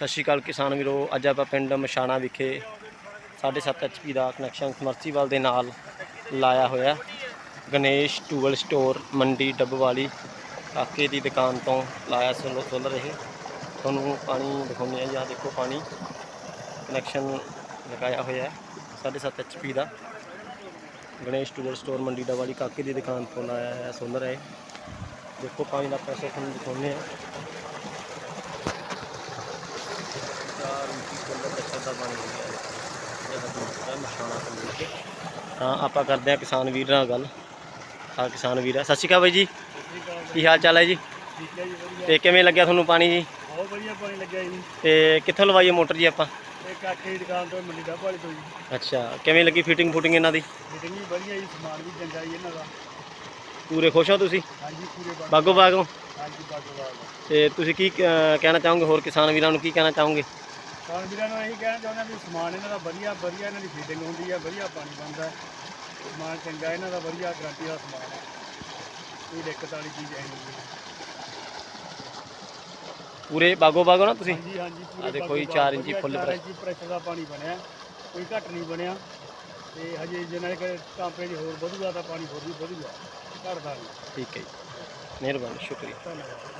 ਸਤਿ ਸ਼੍ਰੀ ਅਕਾਲ ਕਿਸਾਨ ਵੀਰੋ, ਅੱਜ ਆਪਾਂ ਪਿੰਡ ਮਸ਼ਾਣਾ ਵਿਖੇ 7.5 ਐਚਪੀ ਦਾ ਕਨੈਕਸ਼ਨ ਸਮਰਸੀਬਲ ਦੇ ਨਾਲ ਲਾਇਆ ਹੋਇਆ ਗਣੇਸ਼ ਟੂਲ ਸਟੋਰ ਮੰਡੀ ਡੱਬਵਾਲੀ ਕਾਕੇ ਦੀ ਦੁਕਾਨ ਤੋਂ ਲਾਇਆ ਸੋਲ ਸੋਲਰ ਇਹ ਤੁਹਾਨੂੰ ਪਾਣੀ ਦਿਖਾਉਂਦੇ ਆ ਜਾਂ ਦੇਖੋ ਪਾਣੀ। ਕਨੈਕਸ਼ਨ ਲਗਾਇਆ ਹੋਇਆ ਹੈ 7.5 ਐਚਪੀ ਦਾ। ਗਣੇਸ਼ ਟੂਲ ਸਟੋਰ ਮੰਡੀ ਡੱਬਵਾਲੀ ਕਾਕੇ ਦੀ ਦੁਕਾਨ ਤੋਂ ਲਾਇਆ ਹੋਇਆ ਸੁਣ ਰਹੇ। ਦੇਖੋ ਪਾਣੀ ਦਾ ਪ੍ਰੈਸ਼ਰ ਤੁਹਾਨੂੰ ਦਿਖਾਉਂਦੇ ਆ ਦਾ ਗਿਆ। ਮਸ਼ਾਣਾ ਤੋਂ ਮਿਲ ਕੇ ਤਾਂ ਆਪਾਂ ਕਰਦੇ ਆ ਕਿਸਾਨ ਵੀਰ ਨਾਲ ਗੱਲ। ਆ ਕਿਸਾਨ ਵੀਰ ਆ। ਸਤਿ ਸ਼੍ਰੀ ਅਕਾਲ ਬਾਈ ਜੀ। ਕੀ ਹਾਲ ਚਾਲ ਹੈ ਜੀ? ਠੀਕ ਹੈ ਜੀ ਵਧੀਆ। ਤੇ ਕਿਵੇਂ ਲੱਗਿਆ ਤੁਹਾਨੂੰ ਪਾਣੀ ਜੀ? ਬਹੁਤ ਵਧੀਆ ਪਾਣੀ ਲੱਗਿਆ ਜੀ। ਤੇ ਕਿੱਥੋਂ ਲਵਾਈਏ ਮੋਟਰ ਜੀ ਆਪਾਂ? ਇਹ ਕਾਕੇ ਦੀ ਦੁਕਾਨ ਤੋਂ ਮੰਡੀ ਦਾ ਵਾਲੀ ਤੋਂ ਜੀ। ਅੱਛਾ ਕਿਵੇਂ ਲੱਗੀ ਫਿਟਿੰਗ ਫੁਟਿੰਗ ਇਹਨਾਂ ਦੀ? ਫਿਟਿੰਗ ਵੀ ਵਧੀਆ ਜੀ ਸਮਾਨ ਵੀ ਚੰਗਾ ਜੀ ਇਹਨਾਂ ਦਾ। ਪੂਰੇ ਖੁਸ਼ ਹੋ ਤੁਸੀਂ? ਹਾਂਜੀ ਪੂਰੇ ਬਾਗ। ਬਾਗੋ ਹਾਂਜੀ ਬਾਗੋ ਬਾਗ। ਤੇ ਤੁਸੀਂ ਕੀ ਕਹਿਣਾ ਚਾਹੋਗੇ ਹੋਰ ਕਿਸਾਨ ਵੀਰਾਂ ਨੂੰ ਕੀ ਕਹਿਣਾ ਚਾਹੋਗੇ? ਕਾਰਨ ਵੀਰਾਂ ਨੂੰ ਇਹੀ ਕਹਿਣਾ ਚਾਹੁੰਦਾ ਵੀ ਸਮਾਨ ਇਹਨਾਂ ਦਾ ਵਧੀਆ ਵਧੀਆ ਇਹਨਾਂ ਦੀ ਫਿਟਿੰਗ ਹੁੰਦੀ ਹੈ ਵਧੀਆ ਪਾਣੀ ਬਣਦਾ। ਸਮਾਨ ਚੰਗਾ ਇਹਨਾਂ ਦਾ ਵਧੀਆ ਗਾਰੰਟੀ ਦਾ ਸਮਾਨ ਹੈ। ਕੋਈ ਦਿੱਕਤ ਵਾਲੀ ਚੀਜ਼ ਹੈ ਨਹੀਂ। ਪੂਰੇ ਬਾਗੋ ਬਾਗੋ ਨਾ ਤੁਸੀਂ? ਹਾਂਜੀ ਹਾਂਜੀ ਪੂਰੇ ਆਹ ਦੇਖੋ ਜੀ, ਬਾਗ ਚਾਰ ਇੰਚੀ ਵਧੀਆ, ਫੁੱਲ ਚਾਰ ਪ੍ਰੈਸ਼ਰ। ਦਾ ਪਾਣੀ ਬਣਿਆ। ਕੋਈ ਘੱਟ ਨਹੀਂ ਬਣਿਆ। ਤੇ ਹਜੇ ਜਿਹਨਾਂ ਦੇ ਟਾਂਪੇ ਦੀ ਹੋਰ ਵਧੂਗਾ ਤਾਂ ਪਾਣੀ ਹੋਰ ਵੀ ਵਧੂਗਾ। ਘਟਦਾ ਨਹੀਂ। ਠੀਕ ਹੈ ਜੀ। ਮਿਹਰਬਾਨੀ ਸ਼ੁਕਰੀਆ। ਧੰਨਵਾਦ।